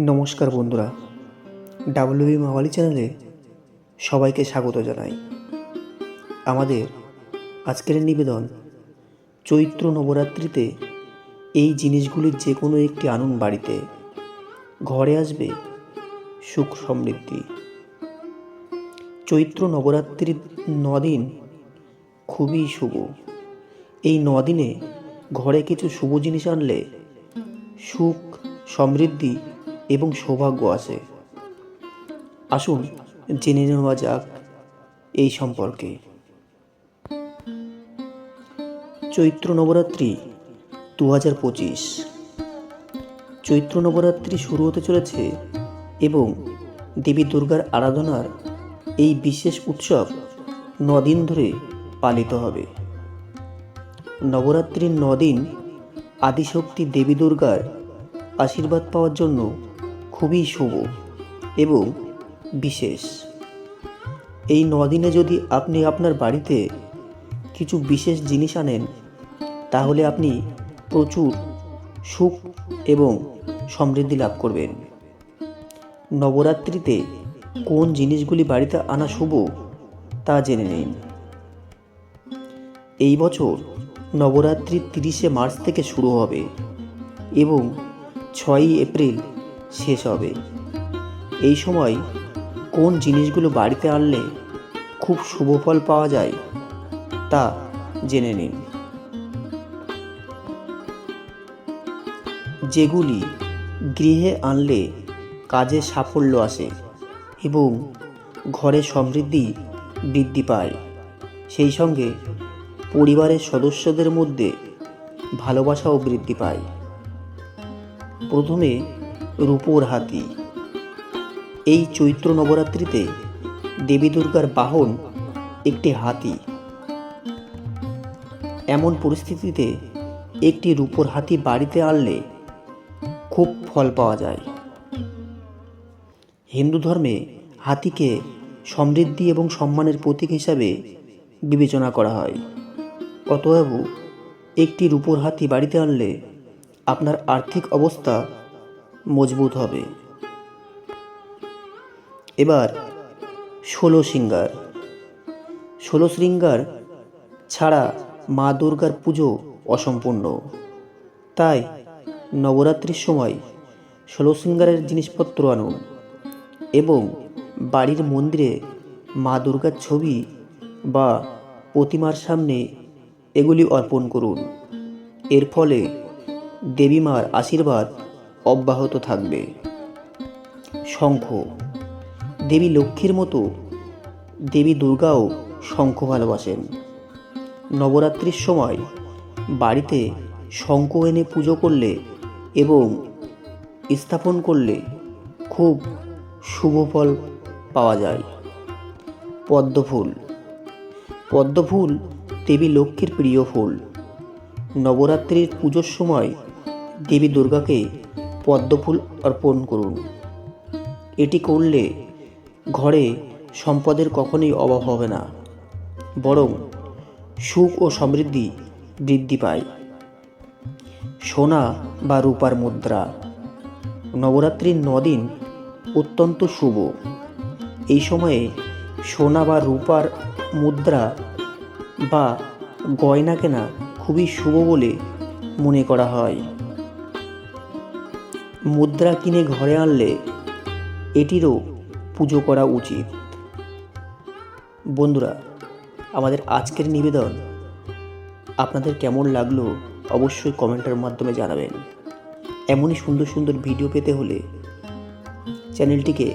নমস্কার বন্ধুরা, ডাব্লিউবি মাওয়ালি চ্যানেলে সবাইকে স্বাগত জানাই। আমাদের আজকের নিবেদন, চৈত্র নবরাত্রিতে এই জিনিসগুলির যে কোনো একটি আনুন বাড়িতে ঘরে আসবে সুখ সমৃদ্ধি। চৈত্র নবরাত্রির নদিন খুবই শুভ। এই নদিনে ঘরে কিছু শুভ জিনিস আনলে সুখ সমৃদ্ধি এবং সৌভাগ্য আছে। আসুন জেনে নেওয়া যাক এই সম্পর্কে। চৈত্র নবরাত্রি দু হাজার পঁচিশ। চৈত্র নবরাত্রি শুরু হতে চলেছে এবং দেবী দুর্গার আরাধনার এই বিশেষ উৎসব নদিন ধরে পালিত হবে। নবরাত্রির নদিন আদিশক্তি দেবী দুর্গার আশীর্বাদ পাওয়ার জন্য খুবই শুভ এবং বিশেষ। এই নদিনে যদি আপনি আপনার বাড়িতে কিছু বিশেষ জিনিস আনেন, তাহলে আপনি প্রচুর সুখ এবং সমৃদ্ধি লাভ করবেন। নবরাত্রিতে কোন জিনিসগুলি বাড়িতে আনা শুভ, তা জেনে নিন। এই বছর নবরাত্রি তিরিশে মার্চ থেকে শুরু হবে এবং ছয়ই এপ্রিল শেষ হবে। এই সময় কোন জিনিসগুলো বাড়িতে আনলে খুব শুভ ফল পাওয়া যায় তা জেনে নিন। যেগুলি গৃহে আনলে কাজে সাফল্য আসে এবং ঘরে সমৃদ্ধি বৃদ্ধি পায়, সেই সঙ্গে পরিবারের সদস্যদের মধ্যে ভালোবাসাও বৃদ্ধি পায়। প্রথমে রূপোর হাতি। এই চৈত্র নবরাত্রিতে দেবী দুর্গার বাহন একটি হাতি। এমন পরিস্থিতিতে একটি রূপোর হাতি বাড়িতে আনলে খুব ফল পাওয়া যায়। হিন্দু ধর্মে হাতিকে সমৃদ্ধি এবং সম্মানের প্রতীক হিসাবে বিবেচনা করা হয়। অতএব একটি রূপোর হাতি বাড়িতে আনলে আপনার আর্থিক অবস্থা মজবুত হবে। এবার ষোলো সিঙ্গার ষোলো শৃঙ্গার ছাড়া মা দুর্গার পুজো অসম্পূর্ণ। তাই নবরাত্রির সময় ষোলো শৃঙ্গারের জিনিসপত্র আনুন এবং বাড়ির মন্দিরে মা দুর্গার ছবি বা প্রতিমার সামনে এগুলি অর্পণ করুন। এর ফলে দেবী মার আশীর্বাদ অব্যাহত থাকবে। শঙ্খ। দেবী লক্ষ্মীর মতো দেবী দুর্গাও শঙ্খ ভালোবাসেন। নবরাত্রির সময় বাড়িতে শঙ্খ এনে পুজো করলে এবং স্থাপন করলে খুব শুভ ফল পাওয়া যায়। পদ্মফুল। পদ্মফুল দেবী লক্ষ্মীর প্রিয় ফুল। নবরাত্রির পুজোর সময় দেবী দুর্গাকে পদ্মফুল অর্পণ করুন। এটি করলে ঘরে সম্পদের কখনোই অভাব হবে না, বরং সুখ ও সমৃদ্ধি বৃদ্ধি পায়। সোনা বা রূপার মুদ্রা। নবরাত্রির নদিন অত্যন্ত শুভ। এই সময়ে সোনা বা রূপার মুদ্রা বা গয়না কেনা খুবই শুভ বলে মনে করা হয়। মুদ্রা কিনে ঘরে আনলে এটিরও পুজো করা উচিত। বন্ধুরা, আমাদের আজকের নিবেদন আপনাদের কেমন লাগল অবশ্যই কমেন্টের মাধ্যমে জানাবেন। এমনই সুন্দর সুন্দর ভিডিও পেতে হলে চ্যানেলটিকে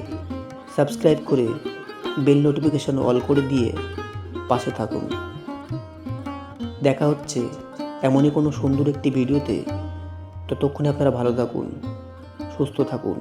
সাবস্ক্রাইব করে বেল নোটিফিকেশন অল করে দিয়ে পাশে থাকুন। দেখা হচ্ছে এমনই কোনো সুন্দর একটি ভিডিওতে। ততক্ষণে আপনারা ভালো থাকুন। সুস্থ থাকুন।